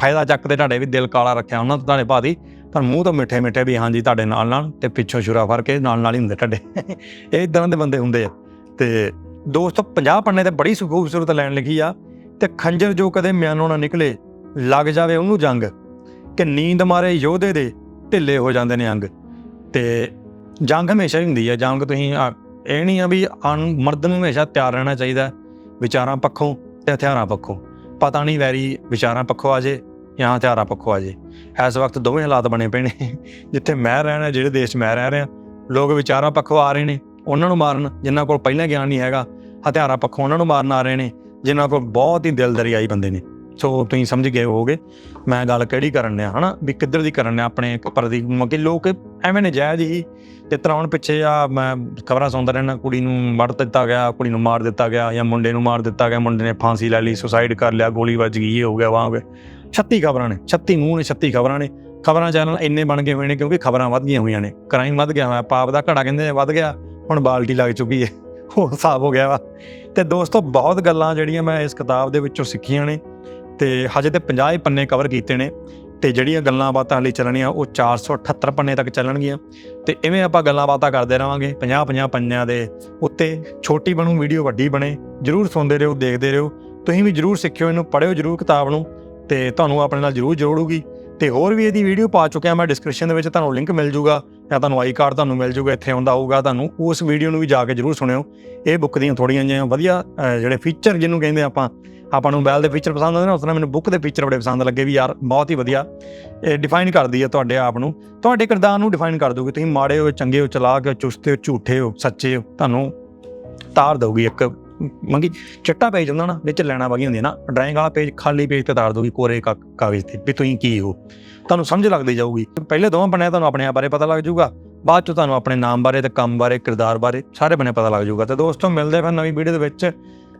[SPEAKER 1] ਫਾਇਦਾ ਚੱਕਦੇ ਤੁਹਾਡੇ ਵੀ ਦਿਲ ਕਾਲਾ ਰੱਖਿਆ ਉਹਨਾਂ ਤੋਂ ਤੁਹਾਡੇ ਭਾਦੀ ਪਰ ਮੂੰਹ ਤੋਂ ਮਿੱਠੇ ਮਿੱਠੇ ਵੀ ਹਾਂਜੀ ਤੁਹਾਡੇ ਨਾਲ ਨਾਲ ਤੇ ਪਿੱਛੋਂ ਛੁਰਾ ਫਰ ਕੇ ਨਾਲ ਨਾਲ ਹੀ ਹੁੰਦੇ ਤੁਹਾਡੇ। ਇਹ ਇਦਾਂ ਦੇ ਬੰਦੇ ਹੁੰਦੇ ਆ। ਤੇ ਦੋਸਤੋ 50 ਪੰਨੇ ਤੇ ਬੜੀ ਖੂਬਸੂਰਤ ਲਾਈਨ ਲਿਖੀ ਆ, ਤੇ ਖੰਜਰ ਜੋ ਕਦੇ ਮਿਆਨੋਂ ਨਾ ਨਿਕਲੇ, ਲੱਗ ਜਾਵੇ ਉਹਨੂੰ ਜੰਗ, ਕਿ ਨੀਂਦ ਮਾਰੇ ਯੋਧੇ ਦੇ ਢਿੱਲੇ ਹੋ ਜਾਂਦੇ ਨੇ ਅੰਗ। ਤੇ ਜੰਗ ਹਮੇਸ਼ਾ ਹੀ ਹੁੰਦੀ ਹੈ ਜੰਗ ਤੁਸੀਂ ਆ- ਇਹ ਨਹੀਂ ਆ ਵੀ ਅਣ- ਮਰਦ ਨੂੰ ਹਮੇਸ਼ਾ ਤਿਆਰ ਰਹਿਣਾ ਚਾਹੀਦਾ ਵਿਚਾਰਾਂ ਪੱਖੋਂ ਤੇ ਹਥਿਆਰਾਂ ਪੱਖੋਂ। ਪਤਾ ਨਹੀਂ ਵੈਰੀ ਵਿਚਾਰਾਂ ਪੱਖੋਂ ਆ ਜੇ ਜਾਂ ਹਥਿਆਰਾਂ ਪੱਖੋਂ ਆ ਜੇ। ਇਸ ਵਕਤ ਦੋਵੇਂ ਹਾਲਾਤ ਬਣੇ ਪਏ ਨੇ, ਜਿੱਥੇ ਮੈਂ ਰਹਿਣਾ ਜਿਹੜੇ ਦੇਸ਼ 'ਚ ਮੈਂ ਰਹਿ ਰਿਹਾ, ਲੋਕ ਵਿਚਾਰਾਂ ਪੱਖੋਂ ਆ ਰਹੇ ਨੇ, ਉਹਨਾਂ ਨੂੰ ਮਾਰਨ, ਜਿਨ੍ਹਾਂ ਕੋਲ ਪਹਿਲਾਂ ਗਿਆਨ ਨਹੀਂ ਹੈਗਾ, ਹਥਿਆਰਾਂ ਪੱਖੋਂ ਉਹਨਾਂ ਨੂੰ ਮਾਰਨ ਆ ਰਹੇ ਨੇ, ਜਿਨ੍ਹਾਂ ਕੋਲ ਬਹੁਤ ਹੀ ਦਿਲ ਦਰਿਆਈ ਬੰਦੇ ਨੇ। ਸੋ ਤੁਸੀਂ ਸਮਝ ਗਏ ਹੋਵੋਗੇ ਮੈਂ ਗੱਲ ਕਿਹੜੀ ਕਰਨ ਡਿਆ, ਹਨਾ? ਵੀ ਕਿੱਧਰ ਦੀ ਕਰਨ ਲਿਆ ਆਪਣੇ ਪ੍ਰਤੀ ਕਿ ਲੋਕ ਐਵੇਂ ਨੇ ਜਾਇਜ਼ ਹੀ ਤੇ ਤਰਾਉਣ ਪਿੱਛੇ ਆ, ਮੈਂ ਖਬਰਾਂ ਸੁਣਦਾ ਰਹਿਣਾ ਕੁੜੀ ਨੂੰ ਮਰ ਦਿੱਤਾ ਗਿਆ, ਕੁੜੀ ਨੂੰ ਮਾਰ ਦਿੱਤਾ ਗਿਆ ਜਾਂ ਮੁੰਡੇ ਨੂੰ ਮਾਰ ਦਿੱਤਾ ਗਿਆ, ਮੁੰਡੇ ਨੇ ਫਾਂਸੀ ਲੈ ਲਈ, ਸੁਸਾਈਡ ਕਰ ਲਿਆ, ਗੋਲੀ ਵੱਜ ਗਈ, ਇਹ ਹੋ ਗਿਆ, ਵਾਹ ਹੋ ਗਿਆ। 36 ਖਬਰਾਂ ਨੇ 36 ਮੂੰਹ ਨੇ 36 ਖਬਰਾਂ ਨੇ। ਖਬਰਾਂ ਚੈਨਲ ਇੰਨੇ ਬਣ ਗਏ ਹੋਏ ਨੇ ਕਿਉਂਕਿ ਖਬਰਾਂ ਵੱਧ ਗਈਆਂ ਹੋਈਆਂ ਨੇ। ਕ੍ਰਾਈਮ ਵੱਧ ਗਿਆ ਹੋਇਆ, ਪਾਪ ਦਾ ਘੜਾ ਕਹਿੰਦੇ ਨੇ ਵੱਧ ਗਿਆ, ਹੁਣ ਬਾਲਟੀ ਲੱਗ ਚੁੱਕੀ ਹੈ ਉਹ ਹਿਸਾਬ ਹੋ ਗਿਆ ਵਾ। ਤੇ ਦੋਸਤੋ, ਬਹੁਤ ਗੱਲਾਂ ਜਿਹੜੀਆਂ ਮੈਂ ਇਸ ਕਿਤਾਬ ਦੇ ਵਿੱਚੋਂ ਸਿੱਖੀਆਂ ਨੇ। ਤੇ ਹਜੇ ਤੇ 50 ਹੀ ਪੰਨੇ ਕਵਰ ਕੀਤੇ ਨੇ ਤੇ ਜਿਹੜੀਆਂ ਗੱਲਾਂ ਬਾਤਾਂ ਹਲੇ ਚੱਲਣੀਆਂ, ਉਹ 478 ਪੰਨੇ ਤੱਕ ਚੱਲਣਗੀਆਂ। ਤੇ ਇਵੇਂ ਆਪਾਂ ਗੱਲਾਂ ਬਾਤਾਂ ਕਰਦੇ ਰਵਾਂਗੇ 50 50 ਪੰਨਿਆਂ ਦੇ ਉੱਤੇ। ਛੋਟੀ ਬਣੂ, ਵੀਡੀਓ ਵੱਡੀ ਬਣੇ, ਜਰੂਰ ਸੁਣਦੇ ਰਹੋ, ਦੇਖਦੇ ਰਹੋ। ਤੁਸੀਂ ਵੀ ਜਰੂਰ ਸਿੱਖਿਓ ਇਹਨੂੰ, ਪੜ੍ਹਿਓ ਜਰੂਰ ਕਿਤਾਬ ਨੂੰ, ਤੇ ਤੁਹਾਨੂੰ ਆਪਣੇ ਨਾਲ ਜਰੂਰ ਜੋੜੂਗੀ। ਤੇ ਹੋਰ ਵੀ ਇਹਦੀ ਵੀਡੀਓ ਪਾ ਚੁੱਕਿਆ ਮੈਂ ਡਿਸਕ੍ਰਿਪਸ਼ਨ ਦੇ ਵਿੱਚ, ਤੁਹਾਨੂੰ ਲਿੰਕ ਮਿਲ ਜੂਗਾ, ਜਾਂ ਤੁਹਾਨੂੰ ਆਈ ਕਾਰਡ ਤੁਹਾਨੂੰ ਮਿਲ ਜੂਗਾ, ਇੱਥੇ ਆਉਂਦਾ ਹੋਊਗਾ ਤੁਹਾਨੂੰ, ਉਸ ਵੀਡੀਓ ਨੂੰ ਵੀ ਜਾ ਕੇ ਜਰੂਰ ਸੁਣਿਓ। ਇਹ ਬੁੱਕ ਦੀਆਂ ਥੋੜੀਆਂ ਜਿਹੀਆਂ ਵਧੀਆ ਜਿਹੜੇ ਫੀਚਰ ਜਿਹਨੂੰ ਕਹਿੰਦੇ ਆਪਾਂ ਆਪਾਂ ਨੂੰ ਬੈਲ ਦੇ ਫੀਚਰ ਪਸੰਦ ਆਉਂਦੇ ਨੇ, ਉਸ ਤਰ੍ਹਾਂ ਮੈਨੂੰ ਬੁੱਕ ਦੇ ਫੀਚਰ ਬੜੇ ਪਸੰਦ ਲੱਗੇ ਵੀ ਯਾਰ, ਬਹੁਤ ਹੀ ਵਧੀਆ। ਇਹ ਡਿਫਾਈਨ ਕਰਦੀ ਹੈ ਤੁਹਾਡੇ ਆਪ ਨੂੰ। ਤੁਹਾਡੇ ਕਿਰਦਾਰ ਨੂੰ ਡਿਫਾਈਨ ਕਰ ਦੋਗੇ ਤੁਸੀਂ ਮਾੜੇ ਹੋ, ਚੰਗੇ ਹੋ, ਚਲਾਕ ਹੋ, ਚੁਸਤੇ ਹੋ, ਝੂਠੇ ਹੋ, ਸੱਚੇ ਹੋ, ਤੁਹਾਨੂੰ ਤਾਰ ਦਊਗੀ ਇੱਕ ਮੰਗੀ ਚਿੱਟਾ ਪੇਜ ਹੁੰਦਾ ਨਾ, ਵਿੱਚ ਲੈਣਾ ਵਗੀ ਹੁੰਦੀ ਨਾ ਡਰਾਇੰਗ ਵਾਲਾ ਪੇਜ ਖਾਲੀ ਪੇਜ ਤੇ ਤਾਰ ਦਊਗੀ ਕੋਰੇ ਕਾ- ਕਾਗਜ਼ ਤੇ, ਵੀ ਤੁਸੀਂ ਕੀ ਹੋ। ਤੁਹਾਨੂੰ ਸਮਝ ਲੱਗਦੀ ਜਾਊਗੀ। ਪਹਿਲੇ ਦੋਵਾਂ ਬਣਿਆ ਤੁਹਾਨੂੰ ਆਪਣੇ ਆਪ ਬਾਰੇ ਪਤਾ ਲੱਗ ਜਾਊਗਾ। ਬਾਅਦ ਚ ਤੁਹਾਨੂੰ ਆਪਣੇ ਨਾਮ ਬਾਰੇ ਤੇ ਕੰਮ ਬਾਰੇ, ਕਿਰਦਾਰ ਬਾਰੇ ਸਾਰੇ ਬਣੇ ਪਤਾ ਲੱਗ ਜਾਊਗਾ। ਤੇ ਦੋਸਤੋ, ਮਿਲਦੇ ਫਿਰ ਨਵੀਂ ਵੀਡੀਓ ਦੇ ਵਿੱਚ।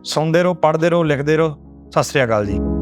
[SPEAKER 1] ਸੁਣਦੇ ਰਹੋ, ਪੜ੍ਹਦੇ ਰਹੋ, ਲਿਖਦੇ ਰਹੋ। ਸਤਿ ਸ੍ਰੀ ਅਕਾਲ ਜੀ।